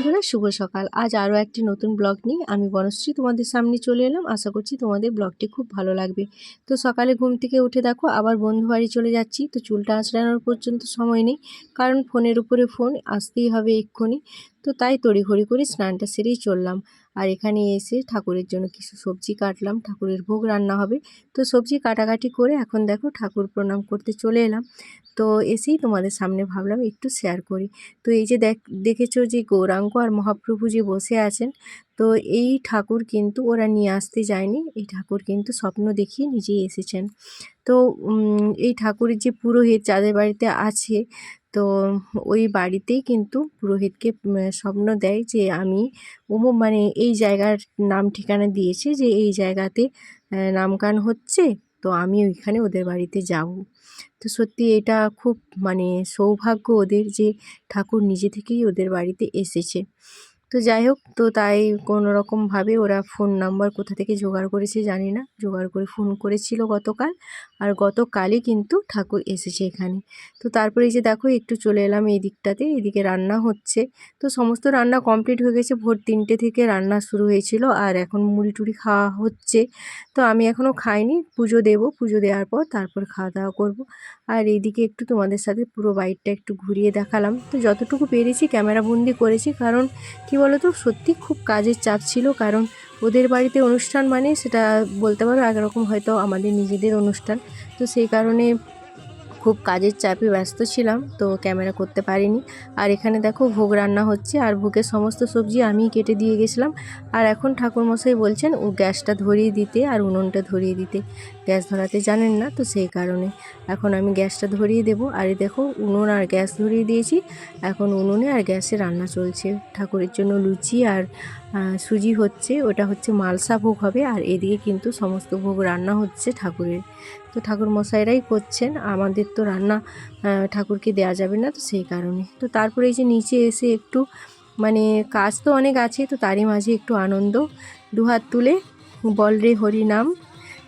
বন্ধুরা, শুভ সকাল। আজ আরও একটি নতুন ব্লগ নিয়ে আমি বনশ্রী তোমাদের সামনে চলে এলাম। আশা করছি তোমাদের ব্লগটি খুব ভালো লাগবে। তো সকালে ঘুম থেকে উঠে দেখো, আবার বন্ধু বাড়ি চলে যাচ্ছি। তো চুলটা আঁচড়ানোর পর্যন্ত সময় নেই, কারণ ফোনের উপরে ফোন, আসতেই হবে এক্ষুনি। তো তাই তড়িঘড়ি করে স্নানটা সেরেই চললাম। আর এখানে এসে ঠাকুরের জন্য কিছু সবজি কাটলাম। ঠাকুরের ভোগ রান্না হবে। তো সবজি কাটাকাটি করে এখন দেখো ঠাকুর প্রণাম করতে চলে এলাম। তো এসেই তোমাদের সামনে ভাবলাম একটু শেয়ার করি। তো এই যে দেখ, দেখেছ যে গৌরাঙ্গ আর মহাপ্রভু যে বসে আছেন, তো এই ঠাকুর কিন্তু ওরা নিয়ে আসতে যায়নি। এই ঠাকুর কিন্তু স্বপ্ন দেখিয়ে নিজেই এসেছেন। তো এই ঠাকুরের যে পুরোহিত যাদের বাড়িতে আছে তো ওই বাড়িতেই কিন্তু পুরোহিতকে স্বপ্ন দেয় যে আমি ও মানে এই জায়গার নাম ঠিকানা দিয়েছে যে এই জায়গাতে নামকান হচ্ছে, তো আমি ওইখানে ওদের বাড়িতে যাব। তো সত্যি এটা খুব মানে সৌভাগ্য ওদের যে ঠাকুর নিজে থেকেই ওদের বাড়িতে এসেছে। তো যাই হোক, তো তাই কোনো রকমভাবে ওরা ফোন নাম্বার কোথা থেকে জোগাড় করেছে জানি না। জোগাড় করে ফোন করেছিল গতকাল আর গতকালই কিন্তু ঠাকুর এসেছে এখানে। তো তারপরে এই যে দেখো, একটু চলে এলাম এই দিকটাতে, এদিকে রান্না হচ্ছে। তো সমস্ত রান্না কমপ্লিট হয়ে গেছে, ভোর তিনটে থেকে রান্না শুরু হয়েছিল আর এখন মুড়ি টুড়ি খাওয়া হচ্ছে। তো আমি এখনও খাইনি, পুজো দেব, পুজো দেওয়ার পর তারপর খাওয়া দাওয়া করব। আর এইদিকে একটু তোমাদের সাথে পুরো বাইকটা একটু ঘুরিয়ে দেখালাম। তো যতটুকু পেরেছি, ক্যামেরা বন্দি করেছি, কারণ কি বলতো, সত্যি খুব কাজের চাপ ছিল কারণ ওদের বাড়িতে অনুষ্ঠান মানে সেটা বলতে পারো একরকম হয়তো আমাদের নিজেদের অনুষ্ঠান। তো সেই কারণে খুব কাজের চাপে ব্যস্ত ছিলাম, তো ক্যামেরা করতে পারিনি। আর এখানে দেখো ভোগ রান্না হচ্ছে, আর ভোগের সমস্ত সবজি আমি কেটে দিয়ে গেছিলাম। আর এখন ঠাকুরমশাই বলছেন, ও গ্যাসটা ধরিয়ে দিতে আর উনুনটা ধরিয়ে দিতে। গ্যাস ধরাতে জানেন না, তো সেই কারণে। এখন আমি গ্যাসটা ধরিয়ে দেবো। আর দেখো, উনুন আর গ্যাস ধরিয়ে দিয়েছি। এখন উনুনে আর গ্যাসে রান্না চলছে। ঠাকুরের জন্য লুচি আর সুজি হচ্ছে, ওটা হচ্ছে মালসা ভোগ হবে, আর এদিকে কিন্তু সমস্ত ভোগ রান্না হচ্ছে ঠাকুরের। তো ঠাকুর মশাইরাই করছেন, আমাদের তো রান্না ঠাকুরকে দেওয়া যাবে না তো সেই কারণে। তো তারপরে এই যে নিচে এসে একটু মানে কাজ তো অনেক আছে, তো তারই মাঝে একটু আনন্দ, দুহাত তুলে বল রে হরি নাম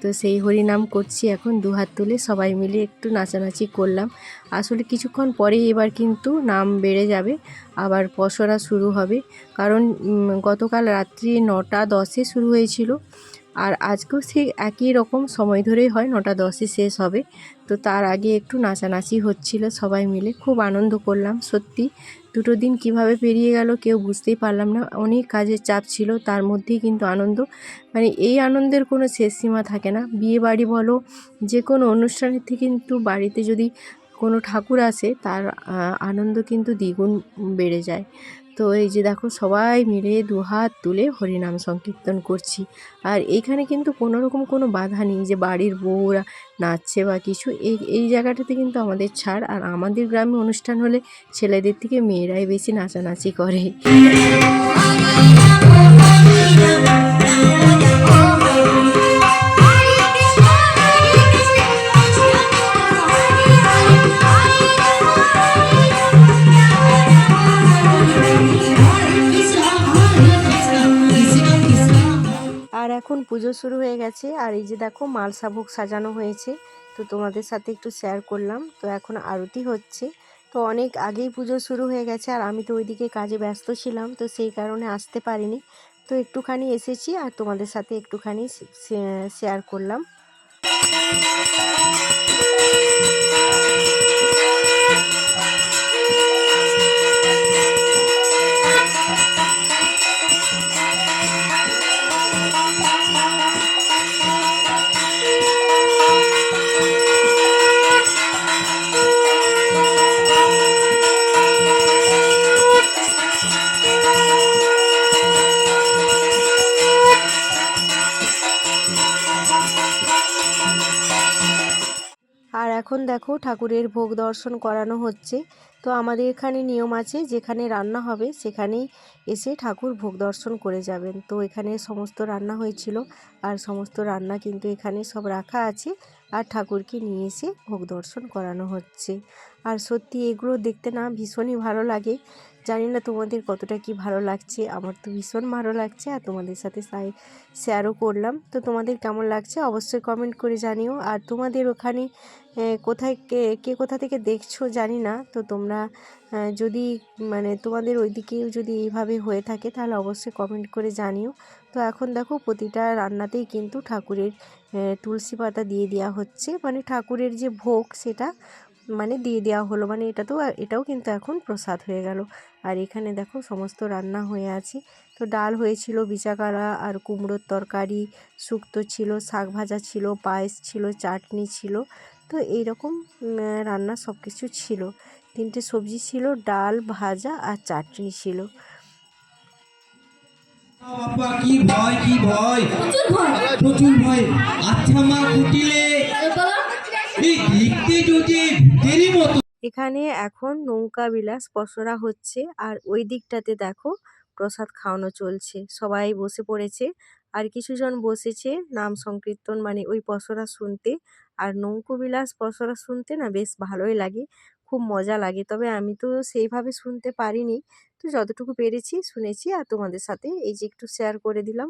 তো সেই হরিনাম করছি এখন দু হাত তুলে সবাই মিলে একটু নাচানাচি করলাম। আসলে কিছুক্ষণ পরেই এবার কিন্তু নাম বেড়ে যাবে, আবার পসরা শুরু হবে। কারণ গতকাল রাত্রি নটা দশে শুরু হয়েছিল, আর আজকেও সেই একই রকম সময় ধরেই হয়, নটা দশে শেষ হবে। তো তার আগে একটু নাচানাচি হচ্ছিল, সবাই মিলে খুব আনন্দ করলাম, সত্যি। দুটো দিন কীভাবে পেরিয়ে গেল কেউ বুঝতেই পারলাম না। অনেক কাজের চাপ ছিল, তার মধ্যেই কিন্তু আনন্দ। মানে এই আনন্দের কোনো শেষ সীমা থাকে না। বিয়ে বাড়ি বলো যে কোনো অনুষ্ঠানের থেকে কিন্তু বাড়িতে যদি কোনো ঠাকুর আসে, তার আনন্দ কিন্তু দ্বিগুণ বেড়ে যায়। তো এই যে দেখো সবাই মিলে দুহাত তুলে হরিনাম সংকীর্তন করছি। আর এইখানে কিন্তু কোনো রকম কোনো বাধা নেই যে বাড়ির বউরা নাচছে বা কিছু। এই এই জায়গাটাতে কিন্তু আমাদের ছাড়। আর আমাদের গ্রামে অনুষ্ঠান হলে ছেলেদের থেকে মেয়েরাই বেশি নাচানাচি করে। শুরু হয়ে গেছে। আর এই যে দেখো মালসা ভোগ সাজানো হয়েছে। তো তোমাদের সাথে একটু শেয়ার করলাম। তো এখন আরতি হচ্ছে। তো অনেক আগেই পুজো শুরু হয়ে গেছে। আর আমি তো ওইদিকে কাজে ব্যস্ত ছিলাম। তো সেই কারণে আসতে পারিনি। তো একটুখানি এসেছি আর তোমাদের সাথে একটুখানি শেয়ার করলাম। এখন দেখো ঠাকুরের ভোগ দর্শন করানো হচ্ছে। তো আমাদের এখানে নিয়ম আছে, যেখানে রান্না হবে সেখানেই এসে ঠাকুর ভোগ দর্শন করে যাবেন। তো এখানে সমস্ত রান্না হয়েছিল আর সমস্ত রান্না কিন্তু এখানে সব রাখা আছে আর ঠাকুরকে নিয়ে এসে ভোগ দর্শন করানো হচ্ছে। আর সত্যি এগুলো দেখতে না ভীষণই ভালো লাগে। জানি না তোমাদের কতটা কি ভালো লাগছে, আমার তো ভীষণ ভালো লাগছে আর তোমাদের সাথে শেয়ারও করলাম। তো তোমাদের কেমন লাগছে অবশ্যই কমেন্ট করে জানিও। আর তোমাদের ওখানে কোথায়, কে কে কোথা থেকে দেখছ জানি না। তো তোমরা আহ, যদি মানে তোমাদের ওইদিকেও যদি এইভাবে হয়ে থাকে তাহলে অবশ্যই কমেন্ট করে জানিও। তো এখন দেখো প্রতিটা রান্নাতেই কিন্তু ঠাকুরের তুলসী পাতা দিয়ে দেওয়া হচ্ছে। মানে ঠাকুরের যে ভোগ সেটা মানে দিয়ে দেওয়া হলো। মানে এটা তো এটাও কিন্তু এখন প্রসাদ হয়ে গেল। আর এখানে দেখো সমস্ত রান্না হয়ে আছে। তো ডাল হয়েছিল বিচাকারা আর কুমড়োর তরকারি শুক্তো ছিল শাক ভাজা ছিল পায়েস ছিল চাটনি ছিল। তো এইরকম রান্না সব কিছু ছিল। তিনটে সবজি ছিল ডাল ভাজা আর চাটনি ছিল। কি ভয় কি ভয়? প্রচুর ভয়। আচ্ছা মা কুটিলে। দেখতে যদি ভূতেরই মতো এখানে এখন নৌকা বিলাস পসরা হচ্ছে আর ওই দিকটাতে দেখো প্রসাদ খাওয়ানো চলছে। সবাই বসে পড়েছে আর কিছুজন বসেছে নাম সংকীর্তন মানে ওই পসরা শুনতে। আর নৌকো বিলাস পসরা শুনতে না বেশ ভালোই লাগে। খুব মজা লাগে। তবে আমি তো সেইভাবে শুনতে পারিনি। তো যতটুকু পেরেছি শুনেছি আর তোমাদের সাথে এই যে একটু শেয়ার করে দিলাম।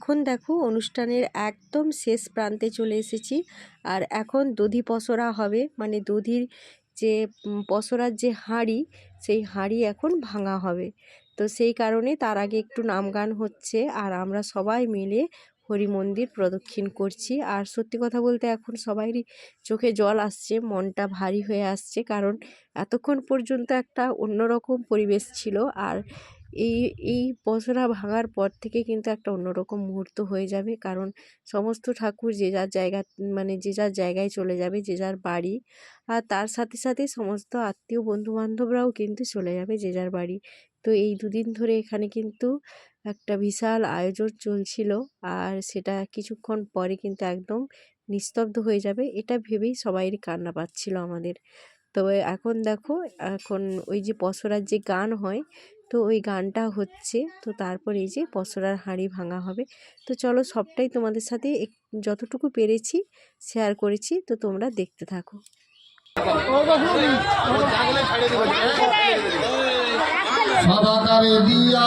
এখন দেখো অনুষ্ঠানের একদম শেষ প্রান্তে চলে এসেছি। আর এখন দধি পসরা হবে মানে দধির যে পসরার যে হাঁড়ি, সেই হাঁড়ি এখন ভাঙা হবে। তো সেই কারণে তার আগে একটু নাম গান হচ্ছে আর আমরা সবাই মিলে হরি মন্দির প্রদক্ষিণ করছি। আর সত্যি কথা বলতে এখন সবাইরই চোখে জল আসছে, মনটা ভারী হয়ে আসছে, কারণ এতক্ষণ পর্যন্ত একটা অন্যরকম পরিবেশ ছিল। আর এই এই পসরা ভাঙার পর থেকে কিন্তু একটা অন্যরকম মুহূর্ত হয়ে যাবে। কারণ সমস্ত ঠাকুর যে যার জায়গা মানে যে যার জায়গায় চলে যাবে, যে যার বাড়ি, আর তার সাথে সাথে সমস্ত আত্মীয় বন্ধু বান্ধবরাও কিন্তু চলে যাবে যে যার বাড়ি। তো এই দুদিন ধরে এখানে কিন্তু একটা বিশাল আয়োজন চলছিল, আর সেটা কিছুক্ষণ পরে কিন্তু একদম নিস্তব্ধ হয়ে যাবে। এটা ভেবেই সবাইয়ের কান্না পাচ্ছিল আমাদের। তবে এখন দেখো, এখন ওই যে পসরার যে গান হয় তো ওই গানটা হচ্ছে। তো তারপর এই যে পসরার হাঁড়ি ভাঙা হবে। তো চলো সবটাই তোমাদের সাথে যতটুকু পেরেছি শেয়ার করেছি। তো তোমরা দেখতে থাকো। দিয়া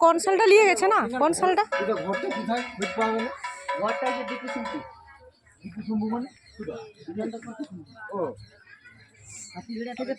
কনসালটা নিয়ে গেছে না? কনসালটা? থেকে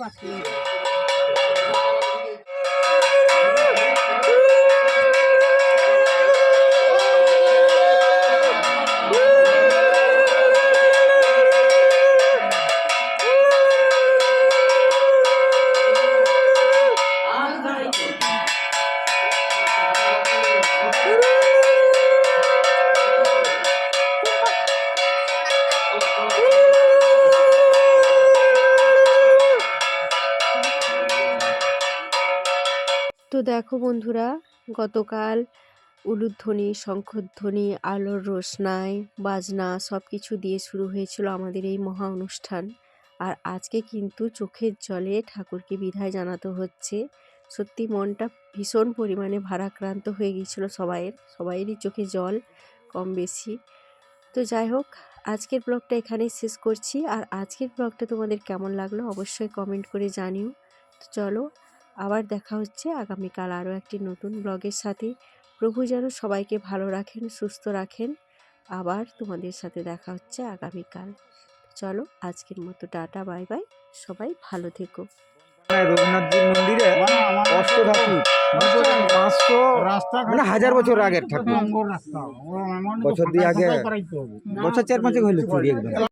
দেখো বন্ধুরা, গতকাল উলুধ্বনি, শঙ্খধ্বনি, আলোর রোশনাই, বাজনা সব কিছু দিয়ে শুরু হয়েছিল আমাদের এই মহা অনুষ্ঠান। আর আজকে কিন্তু চোখের জলে ঠাকুরকে বিদায় জানাতে হচ্ছে। সত্যি মনটা ভীষণ পরিমাণে ভারাক্রান্ত হয়ে গিয়েছিল সবাইয়ের, সবাইয়েরই চোখে জল কম বেশি। তো যাই হোক, আজকের ব্লগটা এখানেই শেষ করছি। আর আজকের ব্লগটা তোমাদের কেমন লাগল অবশ্যই কমেন্ট করে জানিও। তো চলো আবার দেখা হচ্ছে আগামীকাল আরও একটি নতুন ব্লগের সাথে প্রভু যেন সবাইকে ভালো রাখেন সুস্থ রাখেন। আবার তোমাদের সাথে দেখা হচ্ছে আগামীকাল। চলো আজকের মতো টাটা বাই বাই। সবাই ভালো থেকো। মানে রঘুনাথজির মন্দিরে অষ্ট ঠাকুর। পাঁচশো মানে হাজার বছর আগের ঠাকুর। বছর দুই আগে বছর চার পাঁচেক হইল চুরি একদম।